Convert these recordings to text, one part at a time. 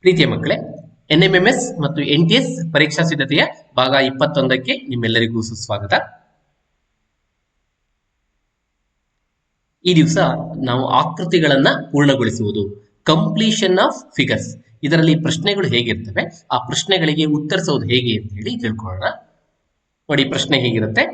ಪ್ರೀತಿಯ ಮಕ್ಕಳೇ N M ಮತ್ತು ಎನ್ ಟಿ ಎಸ್ ಪರೀಕ್ಷಾ ಸಿದ್ಧತೆಯ ಭಾಗ ಇಪ್ಪತ್ತೊಂದಕ್ಕೆ ನಿಮ್ಮೆಲ್ಲರಿಗೂ ಸುಸ್ವಾಗತ. ಈ ದಿವಸ ನಾವು ಆಕೃತಿಗಳನ್ನ ಪೂರ್ಣಗೊಳಿಸುವುದು ಕಂಪ್ಲೀಷನ್ ಆಫ್ ಫಿಗರ್ಸ್ ಇದರಲ್ಲಿ ಪ್ರಶ್ನೆಗಳು ಹೇಗಿರ್ತವೆ ಆ ಪ್ರಶ್ನೆಗಳಿಗೆ ಉತ್ತರಿಸೋದು ಹೇಗೆ ಅಂತ ಹೇಳಿ ತಿಳ್ಕೊಳ್ಳೋಣ. ನೋಡಿ, ಪ್ರಶ್ನೆ ಹೇಗಿರುತ್ತೆ?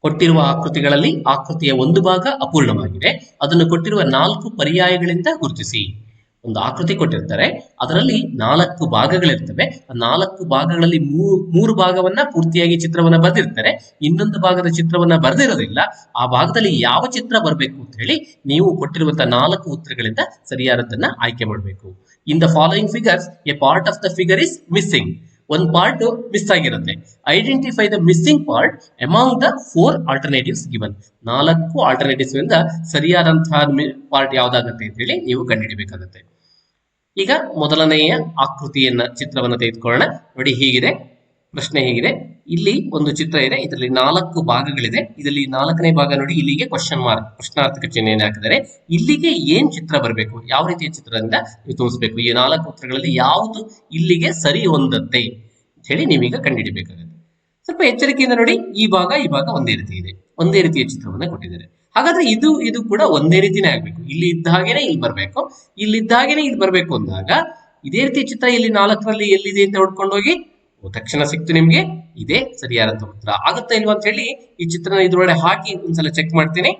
ಕೊಟ್ಟಿರುವ ಆಕೃತಿಗಳಲ್ಲಿ ಆಕೃತಿಯ ಒಂದು ಭಾಗ ಅಪೂರ್ಣವಾಗಿದೆ. ಅದನ್ನು ಕೊಟ್ಟಿರುವ ನಾಲ್ಕು ಪರ್ಯಾಯಗಳಿಂದ ಗುರುತಿಸಿ. ಒಂದು ಆಕೃತಿ ಕೊಟ್ಟಿರ್ತಾರೆ. ಅದರಲ್ಲಿ ನಾಲ್ಕು ಭಾಗಗಳಿರ್ತವೆ. ಆ ನಾಲ್ಕು ಭಾಗಗಳಲ್ಲಿ ಮೂರು ಭಾಗವನ್ನ ಪೂರ್ತಿಯಾಗಿ ಚಿತ್ರವನ್ನ ಬರೆದಿರ್ತಾರೆ. ಇನ್ನೊಂದು ಭಾಗದ ಚಿತ್ರವನ್ನ ಬರೆದಿರೋದಿಲ್ಲ. ಆ ಭಾಗದಲ್ಲಿ ಯಾವ ಚಿತ್ರ ಬರಬೇಕು ಅಂತ ಹೇಳಿ ನೀವು ಕೊಟ್ಟಿರುವಂತಹ ನಾಲ್ಕು ಉತ್ತರಗಳಿಂದ ಸರಿಯಾದದನ್ನ ಆಯ್ಕೆ ಮಾಡಬೇಕು. In the following figures a part of the figure is missing ಒಂದು ಪಾರ್ಟ್ ಮಿಸ್ ಆಗಿರುತ್ತೆ. Identify the missing part among the four alternatives given ನಾಲ್ಕು ಆಲ್ಟರ್ನೇಟಿವ್ಸ್ ಇಂದ ಸರಿಯಾದಂತಹ ಪಾರ್ಟ್ ಯಾವ್ದಾಗುತ್ತೆ ಅಂತ ಹೇಳಿ ನೀವು ಕಂಡುಹಿಡಿಬೇಕಾಗುತ್ತೆ. ಈಗ ಮೊದಲನೆಯ ಆಕೃತಿಯನ್ನ ಚಿತ್ರವನ್ನ ತೆಗೆದುಕೊಳ್ಳೋಣ. ನೋಡಿ ಹೀಗಿದೆ, ಪ್ರಶ್ನೆ ಹೀಗಿದೆ. ಇಲ್ಲಿ ಒಂದು ಚಿತ್ರ ಇದೆ, ಇದರಲ್ಲಿ ನಾಲ್ಕು ಭಾಗಗಳಿದೆ. ಇದರಲ್ಲಿ ನಾಲ್ಕನೇ ಭಾಗ ನೋಡಿ, ಇಲ್ಲಿಗೆ ಕ್ವಶನ್ ಮಾರ್ಕ್ ಪ್ರಶ್ನಾರ್ಥಕ ಚಿಹ್ನೆಯನ್ನು ಹಾಕಿದರೆ ಇಲ್ಲಿಗೆ ಏನ್ ಚಿತ್ರ ಬರಬೇಕು? ಯಾವ ರೀತಿಯ ಚಿತ್ರದಿಂದ ನೀವು ತೋರಿಸಬೇಕು? ಈ ನಾಲ್ಕು ಉತ್ತರಗಳಲ್ಲಿ ಯಾವುದು ಇಲ್ಲಿಗೆ ಸರಿ ಹೊಂದತ್ತೆ ಅಂತ ಹೇಳಿ ನೀವೀಗ ಕಂಡುಹಿಡಬೇಕಾಗುತ್ತೆ. ಸ್ವಲ್ಪ ಎಚ್ಚರಿಕೆಯಿಂದ ನೋಡಿ, ಈ ಭಾಗ ಈ ಭಾಗ ಒಂದೇ ರೀತಿ ಇದೆ. ಒಂದೇ ರೀತಿಯ ಚಿತ್ರವನ್ನು ಕೊಟ್ಟಿದ್ದಾರೆ. ಹಾಗಾದ್ರೆ ಇದು ಇದು ಕೂಡ ಒಂದೇ ರೀತಿನೇ ಆಗ್ಬೇಕು. ಇಲ್ಲಿ ಇದ್ದ ಹಾಗೇನೆ ಇಲ್ಲಿ ಬರಬೇಕು. ಇಲ್ಲಿ ಇದ್ದ ಹಾಗೇನೆ ಇಲ್ಲಿ ಬರಬೇಕು ಅಂದಾಗ ಇದೇ ರೀತಿ ಚಿತ್ರ ಇಲ್ಲಿ ನಾಲ್ಕರಲ್ಲಿ ಎಲ್ಲಿದೆ ಅಂತ ಓ, ತಕ್ಷಣ ಸಿಕ್ತು ನಿಮ್ಗೆ. ಇದೇ ಸರಿಯಾದ ಉತ್ತರ. ಆಗುತ್ತಾ ಇಲ್ವಾ ಅಂತ ಹೇಳಿ ಈ ಚಿತ್ರನ ಇದ್ರೊಳಗೆ ಹಾಕಿ ಒಂದ್ಸಲ ಚೆಕ್ ಮಾಡ್ತೀನಿ.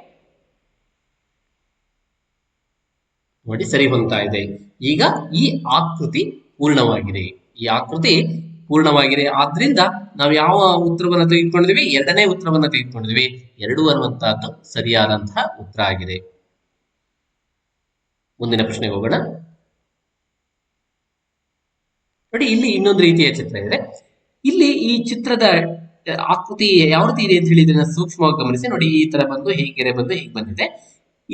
ನೋಡಿ ಸರಿ ಹೊಂದ್ತಾ ಇದೆ. ಈಗ ಈ ಆಕೃತಿ ಪೂರ್ಣವಾಗಿದೆ. ಈ ಆಕೃತಿ ಪೂರ್ಣವಾಗಿದೆ. ಆದ್ರಿಂದ ನಾವು ಯಾವ ಉತ್ತರವನ್ನು ತೆಗೆದುಕೊಂಡಿದ್ವಿ? ಎರಡನೇ ಉತ್ತರವನ್ನು ತೆಗೆದುಕೊಂಡಿದ್ವಿ. ಎರಡು ಅನ್ನುವಂತಹದ್ದು ಸರಿಯಾದಂತಹ ಉತ್ತರ ಆಗಿದೆ. ಮುಂದಿನ ಪ್ರಶ್ನೆಗೆ ಹೋಗೋಣ. ನೋಡಿ, ಇಲ್ಲಿ ಇನ್ನೊಂದು ರೀತಿಯ ಚಿತ್ರ ಇದೆ. ಇಲ್ಲಿ ಈ ಚಿತ್ರದ ಆಕೃತಿ ಯಾವ ರೀತಿ ಇದೆ ಅಂತ ಹೇಳಿದ್ರೆ ಸೂಕ್ಷ್ಮವಾಗಿ ಗಮನಿಸಿ. ನೋಡಿ, ಈ ತರ ಬಂದು ಹೀಗೆ ಬಂದು ಹೀಗೆ ಬಂದಿದೆ.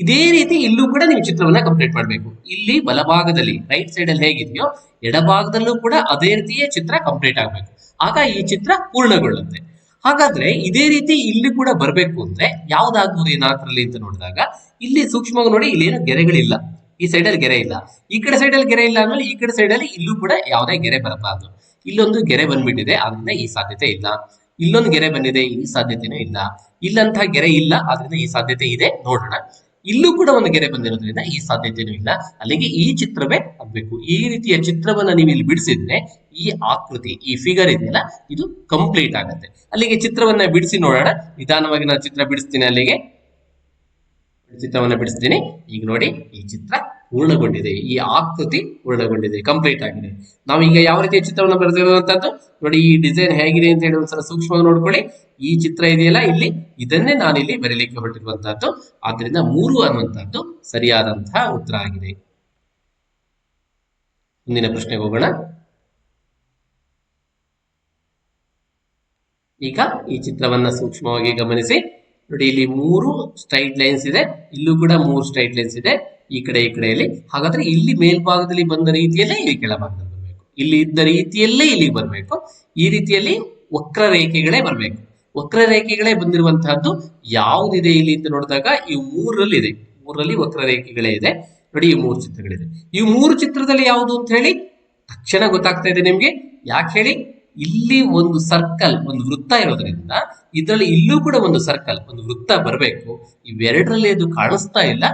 ಇದೇ ರೀತಿ ಇಲ್ಲೂ ಕೂಡ ನೀವು ಚಿತ್ರವನ್ನ ಕಂಪ್ಲೀಟ್ ಮಾಡಬೇಕು. ಇಲ್ಲಿ ಬಲಭಾಗದಲ್ಲಿ ರೈಟ್ ಸೈಡ್ ಅಲ್ಲಿ ಹೇಗಿದೆಯೋ ಎಡಭಾಗದಲ್ಲೂ ಕೂಡ ಅದೇ ರೀತಿಯೇ ಚಿತ್ರ ಕಂಪ್ಲೀಟ್ ಆಗಬೇಕು. ಆಗ ಈ ಚಿತ್ರ ಪೂರ್ಣಗೊಳ್ಳುತ್ತೆ. ಹಾಗಾದ್ರೆ ಇದೇ ರೀತಿ ಇಲ್ಲಿ ಕೂಡ ಬರಬೇಕು ಅಂದ್ರೆ ಯಾವ್ದಾಗ್ಬೋದು ಈ ನಾಲ್ಕರಲ್ಲಿ ಅಂತ ನೋಡಿದಾಗ ಇಲ್ಲಿ ಸೂಕ್ಷ್ಮವಾಗಿ ನೋಡಿ ಇಲ್ಲೇನು ಗೆರೆಗಳಿಲ್ಲ. ಈ ಸೈಡ್ ಅಲ್ಲಿ ಗೆರೆ ಇಲ್ಲ. ಈ ಕಡೆ ಸೈಡ್ ಅಲ್ಲಿ ಗೆರೆ ಇಲ್ಲ ಅಂದ್ರೆ ಈ ಕಡೆ ಸೈಡ್ ಅಲ್ಲಿ ಇಲ್ಲೂ ಕೂಡ ಯಾವುದೇ ಗೆರೆ ಬರಬಾರ್ದು. ಇಲ್ಲೊಂದು ಗೆರೆ ಬಂದ್ಬಿಟ್ಟಿದೆ, ಆದ್ರಿಂದ ಈ ಸಾಧ್ಯತೆ ಇಲ್ಲ. ಇಲ್ಲೊಂದು ಗೆರೆ ಬಂದಿದೆ, ಈ ಸಾಧ್ಯತೆನೂ ಇಲ್ಲ. ಇಲ್ಲಂತಹ ಗೆರೆ ಇಲ್ಲ, ಆದ್ರಿಂದ ಈ ಸಾಧ್ಯತೆ ಇದೆ, ನೋಡೋಣ. ಇಲ್ಲೂ ಕೂಡ ಒಂದು ಗೆರೆ ಬಂದಿರೋದ್ರಿಂದ ಈ ಸಾಧ್ಯತೆಯೂ ಇಲ್ಲ. ಅಲ್ಲಿಗೆ ಈ ಚಿತ್ರವೇ ಆಗ್ಬೇಕು. ಈ ರೀತಿಯ ಚಿತ್ರವನ್ನ ನೀವು ಇಲ್ಲಿ ಬಿಡಿಸಿದ್ರೆ, ಈ ಆಕೃತಿ, ಈ ಫಿಗರ್ ಇದೆಯಲ್ಲ ಇದು ಕಂಪ್ಲೀಟ್ ಆಗುತ್ತೆ. ಅಲ್ಲಿಗೆ ಚಿತ್ರವನ್ನ ಬಿಡಿಸಿ ನೋಡೋಣ. ನಿಧಾನವಾಗಿ ನಾನು ಚಿತ್ರ ಬಿಡಿಸ್ತೀನಿ ಅಲ್ಲಿಗೆ. ಚಿತ್ರವನ್ನ ಬಿಡಿಸ್ತೀನಿ. ಈಗ ನೋಡಿ ಈ ಚಿತ್ರ. ಪೂರ್ಣಗೊಂಡಿದೆ ಈ ಆಕೃತಿ ಪೂರ್ಣಗೊಂಡಿದೆ ಕಂಪ್ಲೀಟ್ ಆಗಿದೆ. ನಾವು ಈಗ ಯಾವ ರೀತಿಯ ಚಿತ್ರವನ್ನು ಬರೆದಿರುವಂತದ್ದು ನೋಡಿ, ಈ ಡಿಸೈನ್ ಹೇಗಿದೆ ಅಂತ ಹೇಳಿ ಒಂದ್ಸಲ ಸೂಕ್ಷ್ಮವಾಗಿ ನೋಡ್ಕೊಳ್ಳಿ. ಈ ಚಿತ್ರ ಇದೆಯಲ್ಲ? ಇಲ್ಲಿ ಇದನ್ನೇ ನಾನು ಇಲ್ಲಿ ಬರೀಲಿಕ್ಕೆ ಹೊರಟಿರುವಂತಹದ್ದು ಆದ್ರಿಂದ ಮೂರು ಅನ್ನುವಂಥದ್ದು ಸರಿಯಾದಂತಹ ಉತ್ತರ ಆಗಿದೆ. ಮುಂದಿನ ಪ್ರಶ್ನೆಗೆ ಹೋಗೋಣ. ಈಗ ಈ ಚಿತ್ರವನ್ನ ಸೂಕ್ಷ್ಮವಾಗಿ ಗಮನಿಸಿ. ನೋಡಿ, ಇಲ್ಲಿ ಮೂರು ಸ್ಟ್ರೈಟ್ ಲೈನ್ಸ್ ಇದೆ. ಇಲ್ಲೂ ಕೂಡ ಮೂರು ಸ್ಟ್ರೈಟ್ ಲೈನ್ಸ್ ಇದೆ. ಈ ಕಡೆ, ಈ ಕಡೆಯಲ್ಲಿ. ಹಾಗಾದ್ರೆ ಇಲ್ಲಿ ಮೇಲ್ಭಾಗದಲ್ಲಿ ಬಂದ ರೀತಿಯಲ್ಲೇ ಇಲ್ಲಿ ಕೆಳಭಾಗದಲ್ಲಿ ಬರಬೇಕು. ಇಲ್ಲಿ ಇದ್ದ ರೀತಿಯಲ್ಲೇ ಇಲ್ಲಿ ಬರಬೇಕು. ಈ ರೀತಿಯಲ್ಲಿ ವಕ್ರ ರೇಖೆಗಳೇ ಬರಬೇಕು. ವಕ್ರ ರೇಖೆಗಳೇ ಬಂದಿರುವಂತಹದ್ದು ಯಾವುದಿದೆ ಇಲ್ಲಿ ಅಂತ ನೋಡಿದಾಗ ಈ ಮೂರಲ್ಲಿ ಇದೆ ಮೂರಲ್ಲಿ ವಕ್ರ ರೇಖೆಗಳೇ ಇದೆ. ನೋಡಿ, ಈ ಮೂರು ಚಿತ್ರಗಳಿದೆ. ಈ ಮೂರು ಚಿತ್ರದಲ್ಲಿ ಯಾವುದು ಅಂತ ಹೇಳಿ ತಕ್ಷಣ ಗೊತ್ತಾಗ್ತಾ ಇದೆ ನಿಮ್ಗೆ. ಯಾಕೆ ಹೇಳಿ? ಇಲ್ಲಿ ಒಂದು ಸರ್ಕಲ್ ಒಂದು ವೃತ್ತ ಇರೋದ್ರಿಂದ ಇದರಲ್ಲಿ ಇಲ್ಲೂ ಕೂಡ ಒಂದು ಸರ್ಕಲ್ ಒಂದು ವೃತ್ತ ಬರಬೇಕು. ಇವೆರಡರಲ್ಲಿ ಅದು ಕಾಣಿಸ್ತಾ ಇಲ್ಲ.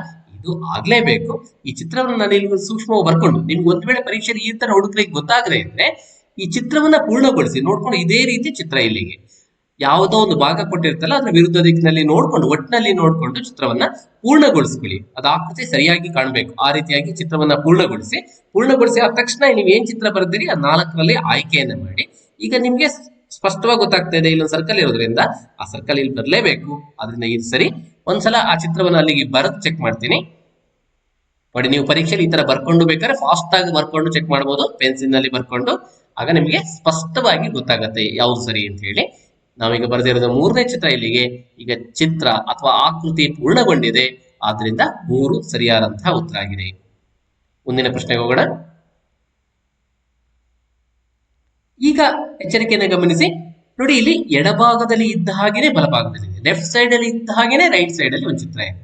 ಇದು ಆಗ್ಲೇಬೇಕು. ಈ ಚಿತ್ರವನ್ನು ನಾನು ಇಲ್ಲಿ ಸೂಕ್ಷ್ಮವಾಗಿ ಬರ್ಕೊಂಡು, ನಿಮ್ಗೆ ಒಂದ್ ವೇಳೆ ಪರೀಕ್ಷೆಯಲ್ಲಿ ಈ ತರ ಹುಡುಕ್ಲಿಕ್ಕೆ ಗೊತ್ತಾಗದೆ ಇದ್ರೆ, ಈ ಚಿತ್ರವನ್ನ ಪೂರ್ಣಗೊಳಿಸಿ, ನೋಡ್ಕೊಂಡು ಇದೇ ರೀತಿ ಚಿತ್ರ ಇಲ್ಲಿಗೆ. ಯಾವುದೋ ಒಂದು ಭಾಗ ಕೊಟ್ಟಿರ್ತಲ್ಲ, ಅದರ ವಿರುದ್ಧ ದಿಕ್ಕಿನಲ್ಲಿ ನೋಡ್ಕೊಂಡು ಒಟ್ಟಿನಲ್ಲಿ ನೋಡ್ಕೊಂಡು ಚಿತ್ರವನ್ನ ಪೂರ್ಣಗೊಳಿಸ್ಕೊಳ್ಳಿ. ಅದು ಆಕೃತಿ ಸರಿಯಾಗಿ ಕಾಣಬೇಕು. ಆ ರೀತಿಯಾಗಿ ಚಿತ್ರವನ್ನ ಪೂರ್ಣಗೊಳಿಸಿ ಪೂರ್ಣಗೊಳಿಸಿ ಆದ ತಕ್ಷಣ ನೀವು ಏನ್ ಚಿತ್ರ ಬರೆದಿರಿ, ಆ ನಾಲ್ಕರಲ್ಲಿ ಆಯ್ಕೆಯನ್ನ ಮಾಡಿ. ಈಗ ನಿಮ್ಗೆ ಸ್ಪಷ್ಟವಾಗಿ ಗೊತ್ತಾಗ್ತಾ ಇದೆ, ಇಲ್ಲೊಂದು ಸರ್ಕಲ್ ಇರೋದ್ರಿಂದ ಆ ಸರ್ಕಲ್ ಇಲ್ಲಿ ಬರಲೇಬೇಕು. ಅದರಿಂದ ಇದು ಸರಿ ಒಂದ್ಸಲ ಆ ಚಿತ್ರವನ್ನು ಅಲ್ಲಿಗೆ ಬರೆದು ಚೆಕ್ ಮಾಡ್ತೀನಿ. ನೋಡಿ, ನೀವು ಪರೀಕ್ಷೆಯಲ್ಲಿ ಈ ತರ ಬರ್ಕೊಂಡು ಬೇಕಾದ್ರೆ ಫಾಸ್ಟ್ ಆಗಿ ಬರ್ಕೊಂಡು ಚೆಕ್ ಮಾಡ್ಬೋದು ಪೆನ್ಸಿಲ್ನಲ್ಲಿ ಬರ್ಕೊಂಡು. ಆಗ ನಿಮಗೆ ಸ್ಪಷ್ಟವಾಗಿ ಗೊತ್ತಾಗುತ್ತೆ ಯಾವ್ದು ಸರಿ ಅಂತ ಹೇಳಿ. ನಾವೀಗ ಬರೆದಿರೋದು ಮೂರನೇ ಚಿತ್ರ ಇಲ್ಲಿಗೆ. ಈಗ ಚಿತ್ರ ಅಥವಾ ಆಕೃತಿ ಪೂರ್ಣಗೊಂಡಿದೆ. ಆದ್ರಿಂದ ಮೂರು ಸರಿಯಾದಂತಹ ಉತ್ತರ ಆಗಿದೆ. ಮುಂದಿನ ಪ್ರಶ್ನೆಗೆ ಹೋಗೋಣ. ಈಗ ಎಚ್ಚರಿಕೆಯನ್ನು ಗಮನಿಸಿ. ನೋಡಿ, ಇಲ್ಲಿ ಎಡಭಾಗದಲ್ಲಿ ಇದ್ದ ಹಾಗೇನೆ ಬಲಭಾಗದಲ್ಲಿ ಇದೆ. ಲೆಫ್ಟ್ ಸೈಡ್ ಅಲ್ಲಿ ಇದ್ದ ಹಾಗೇನೆ ರೈಟ್ ಸೈಡ್ ಅಲ್ಲಿ ಒಂದು ಚಿತ್ರ ಇದೆ.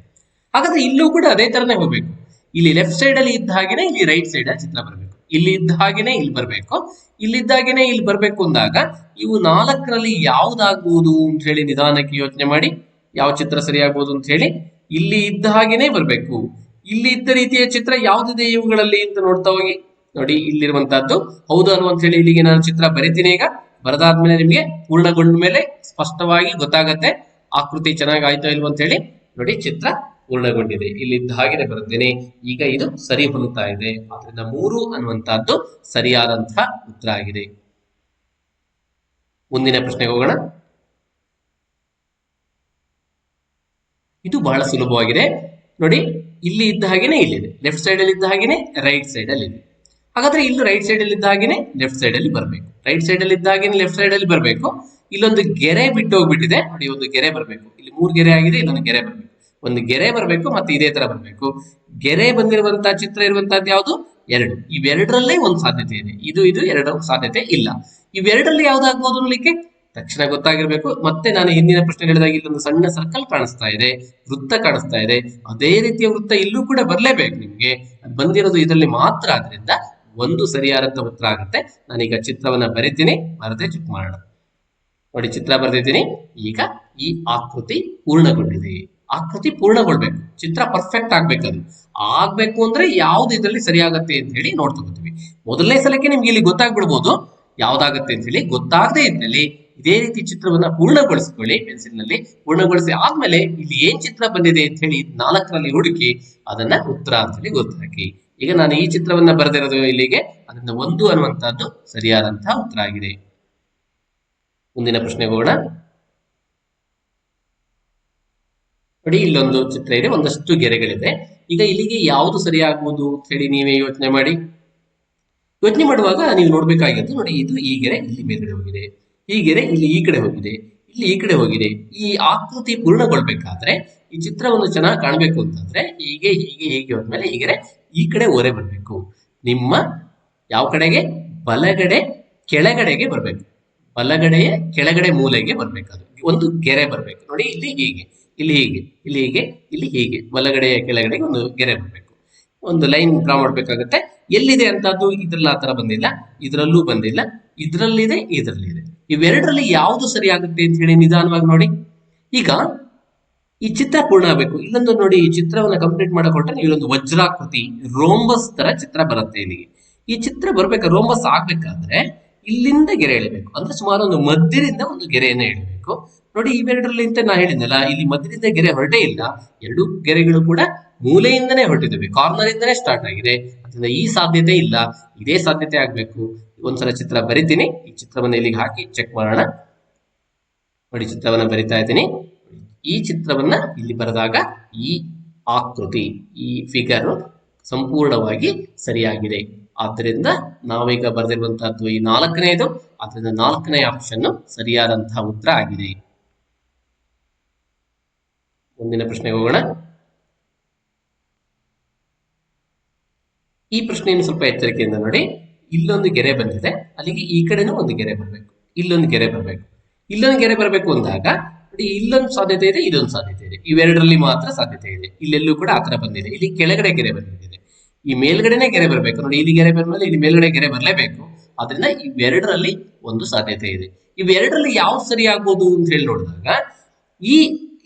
ಹಾಗಾದ್ರೆ ಇಲ್ಲೂ ಕೂಡ ಅದೇ ತರನೇ ಹೋಗ್ಬೇಕು. ಇಲ್ಲಿ ಲೆಫ್ಟ್ ಸೈಡ್ ಅಲ್ಲಿ ಇದ್ದ ಹಾಗೇನೆ ಇಲ್ಲಿ ರೈಟ್ ಸೈಡ್ ಅಲ್ಲಿ ಚಿತ್ರ ಬರಬೇಕು. ಇಲ್ಲಿ ಇದ್ದ ಹಾಗೇನೆ ಇಲ್ಲಿ ಬರಬೇಕು. ಇಲ್ಲಿದ್ದಾಗೇನೆ ಇಲ್ಲಿ ಬರಬೇಕು ಅಂದಾಗ ಇವು ನಾಲ್ಕರಲ್ಲಿ ಯಾವ್ದಾಗ್ಬೋದು ಅಂತ ಹೇಳಿ ನಿಧಾನಕ್ಕೆ ಯೋಚನೆ ಮಾಡಿ. ಯಾವ ಚಿತ್ರ ಸರಿಯಾಗ್ಬೋದು ಅಂತ ಹೇಳಿ. ಇಲ್ಲಿ ಇದ್ದ ಹಾಗೇನೆ ಬರಬೇಕು. ಇಲ್ಲಿ ಇದ್ದ ರೀತಿಯ ಚಿತ್ರ ಯಾವ್ದಿದೆ ಇವುಗಳಲ್ಲಿ ಅಂತ ನೋಡ್ತಾ ಹೋಗಿ. ನೋಡಿ, ಇಲ್ಲಿರುವಂತಹದ್ದು. ಹೌದು ಅನ್ನುವಂತ ಹೇಳಿ ಇಲ್ಲಿಗೆ ನಾನು ಚಿತ್ರ ಬರೀತೀನಿ ಈಗ. ಬರದಾದ್ಮೇಲೆ ನಿಮಗೆ ಪೂರ್ಣಗೊಂಡ ಮೇಲೆ ಸ್ಪಷ್ಟವಾಗಿ ಗೊತ್ತಾಗತ್ತೆ, ಆಕೃತಿ ಚೆನ್ನಾಗಿ ಆಯ್ತಾ ಇಲ್ವ ಅಂತ ಹೇಳಿ ನೋಡಿ ಚಿತ್ರ ಪೂರ್ಣಗೊಂಡಿದೆ. ಇಲ್ಲಿ ಇದ್ದ ಹಾಗೆ ಬರುತ್ತೇನೆ. ಈಗ ಇದು ಸರಿ ಹೊಂದುತ್ತಾ ಇದೆ. ಆದ್ರಿಂದ ಮೂರು ಅನ್ನುವಂತಹದ್ದು ಸರಿಯಾದಂತಹ ಉತ್ತರ ಆಗಿದೆ. ಮುಂದಿನ ಪ್ರಶ್ನೆಗೆ ಹೋಗೋಣ. ಇದು ಬಹಳ ಸುಲಭವಾಗಿದೆ. ನೋಡಿ, ಇಲ್ಲಿ ಇದ್ದ ಹಾಗೇನೆ ಇಲ್ಲಿದೆ. ಲೆಫ್ಟ್ ಸೈಡ್ ಅಲ್ಲಿ ಇದ್ದ ಹಾಗೇನೆ ರೈಟ್ ಸೈಡ್ ಅಲ್ಲಿ ಇದೆ. ಹಾಗಾದ್ರೆ ಇಲ್ಲಿ ರೈಟ್ ಸೈಡ್ ಅಲ್ಲಿ ಇದ್ದ ಹಾಗೇನೆ ಲೆಫ್ಟ್ ಸೈಡ್ ಅಲ್ಲಿ ಬರಬೇಕು. ರೈಟ್ ಸೈಡ್ ಅಲ್ಲಿ ಇದ್ದ ಹಾಗೇನೆ ಲೆಫ್ಟ್ ಸೈಡ್ ಅಲ್ಲಿ ಬರಬೇಕು. ಇಲ್ಲೊಂದು ಗೆರೆ ಬಿಟ್ಟು ಹೋಗ್ಬಿಟ್ಟಿದೆ ನೋಡಿ ಒಂದು ಗೆರೆ ಬರಬೇಕು. ಇಲ್ಲಿ ಮೂರು ಗೆರೆ ಆಗಿದೆ ಇಲ್ಲೊಂದು ಗೆರೆ ಬರಬೇಕು. ಒಂದು ಗೆರೆ ಬರಬೇಕು ಮತ್ತೆ ಇದೇ ತರ ಬರಬೇಕು. ಗೆರೆ ಬಂದಿರುವಂತಹ ಚಿತ್ರ ಇರುವಂತಹದ್ದು ಯಾವುದು? ಎರಡು. ಇವೆರಡರಲ್ಲೇ ಒಂದು ಸಾಧ್ಯತೆ ಇದೆ. ಇದು ಇದು ಎರಡು ಸಾಧ್ಯತೆ ಇಲ್ಲ. ಇವೆರಡರಲ್ಲಿ ಯಾವ್ದಾಗ್ಬೋದು ನೋಡ್ಲಿಕ್ಕೆ? ತಕ್ಷಣ ಗೊತ್ತಾಗಿರ್ಬೇಕು. ಮತ್ತೆ ನಾನು ಹಿಂದಿನ ಪ್ರಶ್ನೆ ಹೇಳಿದಾಗ ಇಲ್ಲೊಂದು ಸಣ್ಣ ಸರ್ಕಲ್ ಕಾಣಿಸ್ತಾ ಇದೆ. ವೃತ್ತ ಕಾಣಿಸ್ತಾ ಇದೆ. ಅದೇ ರೀತಿಯ ವೃತ್ತ ಇಲ್ಲೂ ಕೂಡ ಬರಲೇಬೇಕು ನಿಮಗೆ. ಬಂದಿರೋದು ಇದರಲ್ಲಿ ಮಾತ್ರ ಆದ್ರಿಂದ ಒಂದು ಸರಿಯಾದಂತ ಉತ್ತರ ಆಗುತ್ತೆ. ನಾನೀಗ ಚಿತ್ರವನ್ನ ಬರಿತೀನಿ. ಬರದೆ ಚೆಕ್ ಮಾಡೋಣ. ನೋಡಿ, ಚಿತ್ರ ಬರೆದಿದ್ದೀನಿ. ಈಗ ಈ ಆಕೃತಿ ಪೂರ್ಣಗೊಂಡಿದೆ. ಆಕೃತಿ ಪೂರ್ಣಗೊಳ್ಬೇಕು. ಚಿತ್ರ ಪರ್ಫೆಕ್ಟ್ ಆಗ್ಬೇಕದು ಆಗ್ಬೇಕು ಅಂದ್ರೆ ಯಾವ್ದು ಇದರಲ್ಲಿ ಸರಿಯಾಗತ್ತೆ ಅಂತ ಹೇಳಿ ನೋಡ್ತಗೋತೀವಿ ಮೊದಲನೇ ಸಲಕ್ಕೆ ನಿಮ್ಗೆ ಇಲ್ಲಿ ಗೊತ್ತಾಗ್ಬಿಡ್ಬೋದು. ಯಾವ್ದಾಗತ್ತೆ ಅಂತ ಹೇಳಿ. ಗೊತ್ತಾಗದೇ ಇದ್ದಲ್ಲಿ ಇದೇ ರೀತಿ ಚಿತ್ರವನ್ನ ಪೂರ್ಣಗೊಳಿಸ್ಕೊಳ್ಳಿ. ಪೆನ್ಸಿಲ್ನಲ್ಲಿ ಪೂರ್ಣಗೊಳಿಸಿ ಆದ್ಮೇಲೆ ಇಲ್ಲಿ ಏನ್ ಚಿತ್ರ ಬಂದಿದೆ ಅಂತ ಹೇಳಿ ನಾಲ್ಕರಲ್ಲಿ ಹುಡುಕಿ ಅದನ್ನ ಉತ್ತರ ಅಂತ ಹೇಳಿ ಗೊತ್ತಾಕಿ. ಈಗ ನಾನು ಈ ಚಿತ್ರವನ್ನ ಬರೆದಿರೋದು ಇಲ್ಲಿಗೆ. ಅದರಿಂದ ಒಂದು ಅನ್ನುವಂತಹದ್ದು ಸರಿಯಾದಂತಹ ಉತ್ತರ ಆಗಿದೆ. ಮುಂದಿನ ಪ್ರಶ್ನೆಗೆ ಹೋಗೋಣ. ನೋಡಿ, ಇಲ್ಲೊಂದು ಚಿತ್ರ ಇದೆ, ಒಂದಷ್ಟು ಗೆರೆಗಳಿದೆ. ಈಗ ಇಲ್ಲಿಗೆ ಯಾವುದು ಸರಿಯಾಗುವುದು ಅಂತ ಹೇಳಿ ನೀವೇ ಯೋಚನೆ ಮಾಡಿ. ಯೋಚನೆ ಮಾಡುವಾಗ ನೀವು ನೋಡ್ಬೇಕಾಗಿದ್ದು, ನೋಡಿ, ಇದು ಈ ಗೆರೆ ಇಲ್ಲಿ ಮೇಲ್ಗಡೆ ಹೋಗಿದೆ. ಈ ಗೆರೆ ಇಲ್ಲಿ ಈ ಕಡೆ ಹೋಗಿದೆ. ಇಲ್ಲಿ ಈ ಕಡೆ ಹೋಗಿದೆ. ಈ ಆಕೃತಿ ಪೂರ್ಣಗೊಳ್ಬೇಕಾದ್ರೆ ಈ ಚಿತ್ರವನ್ನು ಚೆನ್ನಾಗಿ ಕಾಣಬೇಕು ಅಂತಂದ್ರೆ ಹೀಗೆ ಹೀಗೆ ಹೀಗೆ ಹೋದ್ಮೇಲೆ ಈ ಗೆರೆ ಈ ಕಡೆ ಓರೆ ಬರಬೇಕು. ನಿಮ್ಮ ಯಾವ ಕಡೆಗೆ? ಬಲಗಡೆ, ಕೆಳಗಡೆಗೆ ಬರಬೇಕು. ಬಲಗಡೆಯ ಕೆಳಗಡೆ ಮೂಲೆಗೆ ಬರಬೇಕು ಒಂದು ಗೆರೆ ಬರಬೇಕು. ನೋಡಿ, ಇಲ್ಲಿ ಹೀಗೆ ಇಲ್ಲಿ ಹೀಗೆ ಇಲ್ಲಿ ಹೀಗೆ ಇಲ್ಲಿ ಹೀಗೆ. ಬಲಗಡೆಯ ಕೆಳಗಡೆಗೆ ಒಂದು ಗೆರೆ ಬರಬೇಕು. ಒಂದು ಲೈನ್ ಡ್ರಾ ಮಾಡಬೇಕಾಗುತ್ತೆ. ಎಲ್ಲಿದೆ ಅಂತದ್ದು? ಇದ್ರಲ್ಲಿ ಆ ತರ ಬಂದಿಲ್ಲ. ಇದರಲ್ಲೂ ಬಂದಿಲ್ಲ. ಇದರಲ್ಲಿದೆ ಇದರಲ್ಲಿದೆ. ಇವೆರಡರಲ್ಲಿ ಯಾವುದು ಸರಿಯಾಗುತ್ತೆ ಅಂತ ಹೇಳಿ ನಿಧಾನವಾಗಿ ನೋಡಿ. ಈಗ ಈ ಚಿತ್ರ ಪೂರ್ಣ ಆಗಬೇಕು. ಇಲ್ಲೊಂದು ನೋಡಿ, ಈ ಚಿತ್ರವನ್ನ ಕಂಪ್ಲೀಟ್ ಮಾಡಿಕೊಟ್ರೆ ಇಲ್ಲೊಂದು ವಜ್ರಾಕೃತಿ, ರೋಂಬಸ್ ತರ ಚಿತ್ರ ಬರುತ್ತೆ ಇಲ್ಲಿಗೆ. ಈ ಚಿತ್ರ ಬರ್ಬೇಕು, ರೋಂಬಸ್ ಆಗ್ಬೇಕಾದ್ರೆ ಇಲ್ಲಿಂದ ಗೆರೆ ಎಳಿಬೇಕು. ಅಂದ್ರೆ ಸುಮಾರು ಒಂದು ಮಧ್ಯದಿಂದ ಒಂದು ಗೆರೆಯನ್ನ ಎಳಿಬೇಕು. ನೋಡಿ ಇವೆರಡರಲ್ಲಿ ಅಂತ ನಾ ಹೇಳಿದ್ನಲ್ಲ, ಇಲ್ಲಿ ಮಧ್ಯದಿಂದ ಗೆರೆ ಹೊರಟೇ ಇಲ್ಲ. ಎರಡು ಗೆರೆಗಳು ಕೂಡ ಮೂಲೆಯಿಂದನೇ ಹೊರಟಿದ್ದಾವೆ. ಕಾರ್ನರ್ ಇಂದನೇ ಸ್ಟಾರ್ಟ್ ಆಗಿದೆ. ಅದರಿಂದ ಈ ಸಾಧ್ಯತೆ ಇಲ್ಲ. ಇದೇ ಸಾಧ್ಯತೆ ಆಗ್ಬೇಕು. ಒಂದ್ಸಲ ಚಿತ್ರ ಬರಿತೀನಿ. ಈ ಚಿತ್ರವನ್ನ ಇಲ್ಲಿಗೆ ಹಾಕಿ ಚೆಕ್ ಮಾಡೋಣ. ನೋಡಿ, ಚಿತ್ರವನ್ನ ಬರಿತಾ ಇದ್ದೀನಿ. ಈ ಚಿತ್ರವನ್ನ ಇಲ್ಲಿ ಬರೆದಾಗ ಈ ಆಕೃತಿ, ಈ ಫಿಗರ್ ಸಂಪೂರ್ಣವಾಗಿ ಸರಿಯಾಗಿದೆ. ಆದ್ದರಿಂದ ನಾವೀಗ ಬರೆದಿರುವಂತಹದ್ದು ಈ ನಾಲ್ಕನೆಯದು ಅದರಿಂದ ನಾಲ್ಕನೇ ಆಪ್ಷನ್ ಸರಿಯಾದಂತಹ ಉತ್ತರ ಆಗಿದೆ. ಮುಂದಿನ ಪ್ರಶ್ನೆಗೆ ಹೋಗೋಣ. ಈ ಪ್ರಶ್ನೆಯನ್ನು ಸ್ವಲ್ಪ ಎಚ್ಚರಿಕೆಯಿಂದ ನೋಡಿ. ಇಲ್ಲೊಂದು ಗೆರೆ ಬಂದಿದೆ, ಅಲ್ಲಿಗೆ ಈ ಕಡೆನೂ ಒಂದು ಗೆರೆ ಬರಬೇಕು. ಇಲ್ಲೊಂದು ಗೆರೆ ಬರಬೇಕು. ಇಲ್ಲೊಂದು ಗೆರೆ ಬರಬೇಕು ಅಂದಾಗ ಇಲ್ಲೊಂದು ಸಾಧ್ಯತೆ ಇದೆ, ಇದೊಂದು ಸಾಧ್ಯತೆ ಇದೆ. ಇವೆರಡರಲ್ಲಿ ಮಾತ್ರ ಸಾಧ್ಯತೆ ಇದೆ. ಇಲ್ಲೆಲ್ಲೂ ಕೂಡ ಆತರ ಬಂದಿದೆ. ಇಲ್ಲಿ ಕೆಳಗಡೆ ಗೆರೆ ಬಂದಿದೆ. ಈ ಮೇಲ್ಗಡೆನೆ ಗೆರೆ ಬರಬೇಕು. ನೋಡಿ ಇಲ್ಲಿ ಗೆರೆ ಬಂದ್ಮೇಲೆ ಇಲ್ಲಿ ಮೇಲ್ಗಡೆ ಗೆರೆ ಬರಲೇಬೇಕು. ಅದರಿಂದ ಇವೆರಡರಲ್ಲಿ ಒಂದು ಸಾಧ್ಯತೆ ಇದೆ. ಇವೆರಡರಲ್ಲಿ ಯಾವ್ದು ಸರಿ ಆಗ್ಬೋದು ಅಂತ ಹೇಳಿ ನೋಡಿದಾಗ, ಈ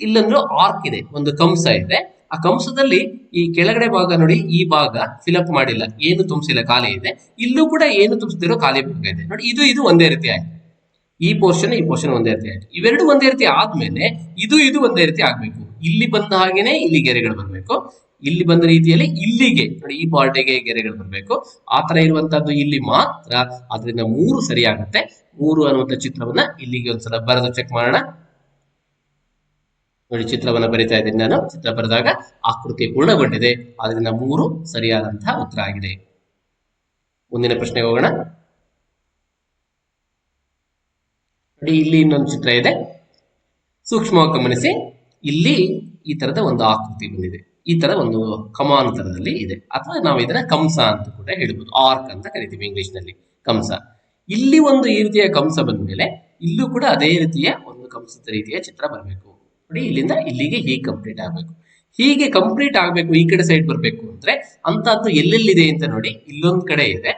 ಇಲ್ಲೊಂದು ಆರ್ಕ್ ಇದೆ, ಒಂದು ಕಂಸ ಇದೆ. ಆ ಕಂಸದಲ್ಲಿ ಈ ಕೆಳಗಡೆ ಭಾಗ ನೋಡಿ, ಈ ಭಾಗ ಫಿಲಪ್ ಮಾಡಿಲ್ಲ. ಏನು ತುಂಬಿಸಿಲ್ಲ, ಖಾಲಿ ಇದೆ. ಇಲ್ಲೂ ಕೂಡ ಏನು ತುಂಬಿಸ್ತಿರೋ ಖಾಲಿ ಭಾಗ ಇದೆ. ನೋಡಿ, ಇದು ಇದು ಒಂದೇ ರೀತಿ ಆಯ್ತು ಈ ಪೋರ್ಷನ್ ಈ ಪೋರ್ಷನ್ ಒಂದೇ ರೀತಿ ಆಯ್ತು ಇವೆರಡು ಒಂದೇ ರೀತಿ ಆದ್ಮೇಲೆ ಇದು ಇದು ಒಂದೇ ರೀತಿ ಆಗ್ಬೇಕು. ಇಲ್ಲಿ ಬಂದ ಹಾಗೇನೆ ಇಲ್ಲಿ ಗೆರೆಗಳು ಬರಬೇಕು. ಇಲ್ಲಿ ಬಂದ ರೀತಿಯಲ್ಲಿ ಇಲ್ಲಿಗೆ, ನೋಡಿ ಈ ಪಾರ್ಟಿಗೆ ಗೆರೆಗಳು ಬರಬೇಕು. ಆ ತರ ಇರುವಂತದ್ದು ಇಲ್ಲಿ ಮಾತ್ರ ಅದರಿಂದ ಮೂರು ಸರಿಯಾಗತ್ತೆ. ಮೂರು ಅನ್ನುವಂಥ ಚಿತ್ರವನ್ನ ಇಲ್ಲಿಗೆ ಒಂದ್ಸಲ ಬರೆದು ಚೆಕ್ ಮಾಡೋಣ. ನೋಡಿ ಚಿತ್ರವನ್ನ ಬರಿತಾ ಇದ್ದೀನಿ ನಾನು. ಚಿತ್ರ ಬರೆದಾಗ ಆಕೃತಿ ಪೂರ್ಣಗೊಂಡಿದೆ. ಅದರಿಂದ ಮೂರು ಸರಿಯಾದಂತಹ ಉತ್ತರ ಆಗಿದೆ. ಮುಂದಿನ ಪ್ರಶ್ನೆಗೆ ಹೋಗೋಣ. ನೋಡಿ, ಇಲ್ಲಿ ಇನ್ನೊಂದು ಚಿತ್ರ ಇದೆ. ಸೂಕ್ಷ್ಮವಾಗಿ ಗಮನಿಸಿ, ಇಲ್ಲಿ ಈ ತರದ ಒಂದು ಆಕೃತಿ ಬಂದಿದೆ. ಈ ತರ ಒಂದು ಕಮಾಂತರದಲ್ಲಿ ಇದೆ. ಅಥವಾ ನಾವು ಇದನ್ನ ಕಂಸ ಅಂತ ಕೂಡ ಹೇಳ್ಬೋದು. ಆರ್ಕ್ ಅಂತ ಕರಿತೀವಿ ಇಂಗ್ಲಿಷ್ನಲ್ಲಿ ಕಂಸ. ಇಲ್ಲಿ ಒಂದು ಈ ರೀತಿಯ ಕಂಸ ಬಂದ ಮೇಲೆ ಇಲ್ಲೂ ಕೂಡ ಅದೇ ರೀತಿಯ ಒಂದು ಕಂಸದ ರೀತಿಯ ಚಿತ್ರ ಬರಬೇಕು. ನೋಡಿ, ಇಲ್ಲಿಂದ ಇಲ್ಲಿಗೆ ಹೀಗೆ ಕಂಪ್ಲೀಟ್ ಆಗಬೇಕು. ಹೀಗೆ ಕಂಪ್ಲೀಟ್ ಆಗಬೇಕು, ಈ ಕಡೆ ಸೈಡ್ ಬರಬೇಕು ಅಂದ್ರೆ ಅಂತದ್ದು ಎಲ್ಲೆಲ್ಲಿದೆ ಅಂತ ನೋಡಿ, ಇಲ್ಲೊಂದು ಕಡೆ ಇದೆ.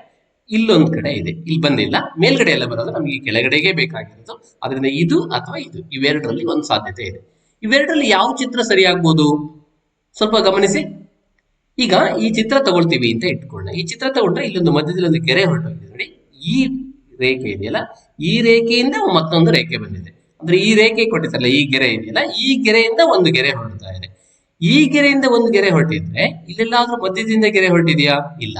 ಇಲ್ಲೊಂದ್ ಕಡೆ ಇದೆ. ಇಲ್ಲಿ ಬಂದಿಲ್ಲ. ಮೇಲ್ಗಡೆ ಎಲ್ಲ ಬರೋದು ನಮಗೆ ಕೆಳಗಡೆಗೆ ಬೇಕಾಗಿರೋದು. ಅದರಿಂದ ಇದು ಅಥವಾ ಇದು. ಇವೆರಡರಲ್ಲಿ ಒಂದು ಸಾಧ್ಯತೆ ಇದೆ. ಇವೆರಡರಲ್ಲಿ ಯಾವ ಚಿತ್ರ ಸರಿಯಾಗ್ಬೋದು? ಸ್ವಲ್ಪ ಗಮನಿಸಿ. ಈಗ ಈ ಚಿತ್ರ ತಗೊಳ್ತೀವಿ ಅಂತ ಇಟ್ಕೊಳ್ಳೋಣ. ಈ ಚಿತ್ರ ತಗೊಂಡ್ರೆ ಇಲ್ಲೊಂದು ಮಧ್ಯದಲ್ಲಿ ಒಂದು ಗೆರೆ ಹೊರಟೋಗಿದೆ ನೋಡಿ. ಈ ರೇಖೆ ಇದೆಯಲ್ಲ? ಈ ರೇಖೆಯಿಂದ ಮತ್ತೊಂದು ರೇಖೆ ಬಂದಿದೆ. ಅಂದ್ರೆ ಈ ರೇಖೆ ಕೊಟ್ಟಿದ್ದಲ್ಲ, ಈ ಗೆರೆ ಇದೆಯಲ್ಲ? ಈ ಗೆರೆಯಿಂದ ಒಂದು ಗೆರೆ ಹೊರಡ್ತಾ ಇದೆ. ಈ ಗೆರೆಯಿಂದ ಒಂದು ಗೆರೆ ಹೊರಟಿದ್ರೆ, ಇಲ್ಲೆಲ್ಲಾದ್ರೂ ಮಧ್ಯದಿಂದ ಗೆರೆ ಹೊರಟಿದೆಯಾ? ಇಲ್ಲ.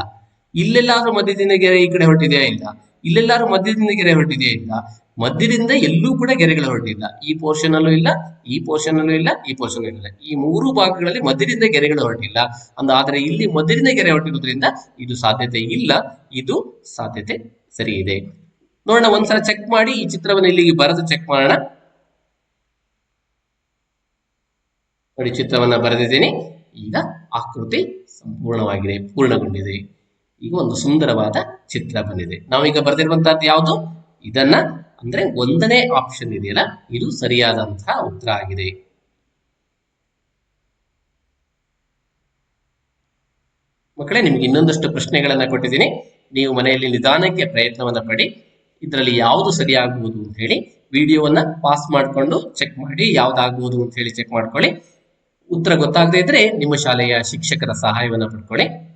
ಇಲ್ಲೆಲ್ಲಾದ್ರೂ ಮಧ್ಯದಿಂದ ಗೆರೆ ಈ ಕಡೆ ಹೊರಟಿದೆಯಾ ಇಲ್ಲ? ಇಲ್ಲೆಲ್ಲಾದ್ರೂ ಮಧ್ಯದಿಂದ ಗೆರೆ ಹೊರಟಿದೆಯಾ ಇಲ್ಲ? ಮಧ್ಯದಿಂದ ಎಲ್ಲೂ ಕೂಡ ಗೆರೆಗಳು ಹೊರಟಿಲ್ಲ. ಈ ಪೋರ್ಷನ್ ಅಲ್ಲೂ ಇಲ್ಲ, ಈ ಪೋರ್ಷನ್ ಅಲ್ಲೂ ಇಲ್ಲ, ಈ ಪೋರ್ಷನ್ ಇಲ್ಲ. ಈ ಮೂರು ಭಾಗಗಳಲ್ಲಿ ಮಧ್ಯದಿಂದ ಗೆರೆಗಳು ಹೊರಟಿಲ್ಲ. ಅಂದ ಆದ್ರೆ ಇಲ್ಲಿ ಮಧ್ಯದಿಂದ ಗೆರೆ ಹೊರಟಿರೋದ್ರಿಂದ ಇದು ಸಾಧ್ಯತೆ ಇಲ್ಲ. ಇದು ಸಾಧ್ಯತೆ ಸರಿ ಇದೆ ನೋಡೋಣ, ಒಂದ್ಸಲ ಚೆಕ್ ಮಾಡಿ, ಈ ಚಿತ್ರವನ್ನು ಇಲ್ಲಿಗೆ ಬರೆದು ಚೆಕ್ ಮಾಡೋಣ. ನೋಡಿ, ಚಿತ್ರವನ್ನ ಬರೆದಿದ್ದೀನಿ. ಈಗ ಆಕೃತಿ ಸಂಪೂರ್ಣವಾಗಿದೆ, ಪೂರ್ಣಗೊಂಡಿದೆ. ಈಗ ಒಂದು ಸುಂದರವಾದ ಚಿತ್ರ ಬಂದಿದೆ. ನಾವೀಗ ಬರೆದಿರುವಂತಹದ್ದು ಯಾವುದು? ಇದನ್ನ ಅಂದ್ರೆ ಒಂದನೇ ಆಪ್ಷನ್ ಇದೆಯಲ್ಲ, ಇದು ಸರಿಯಾದಂತಹ ಉತ್ತರ ಆಗಿದೆ. ಮಕ್ಕಳೇ, ನಿಮ್ಗೆ ಇನ್ನೊಂದಷ್ಟು ಪ್ರಶ್ನೆಗಳನ್ನ ಕೊಟ್ಟಿದ್ದೀನಿ. ನೀವು ಮನೆಯಲ್ಲಿ ನಿಧಾನಕ್ಕೆ ಪ್ರಯತ್ನವನ್ನ ಪಡಿ. ಇದರಲ್ಲಿ ಯಾವುದು ಸರಿಯಾಗುವುದು ಅಂತ ಹೇಳಿ ವಿಡಿಯೋವನ್ನ ಪಾಸ್ ಮಾಡಿಕೊಂಡು ಚೆಕ್ ಮಾಡಿ ಯಾವ್ದಾಗುವುದು ಅಂತ ಹೇಳಿ ಚೆಕ್ ಮಾಡ್ಕೊಳ್ಳಿ. ಉತ್ತರ ಗೊತ್ತಾಗದೇ ಇದ್ರೆ ನಿಮ್ಮ ಶಾಲೆಯ ಶಿಕ್ಷಕರ ಸಹಾಯವನ್ನು ಪಡ್ಕೊಳ್ಳಿ.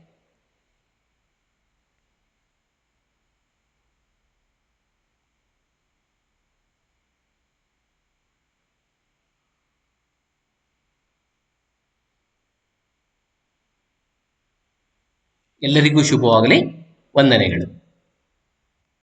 ಎಲ್ಲರಿಗೂ ಶುಭವಾಗಲಿ. ವಂದನೆಗಳು.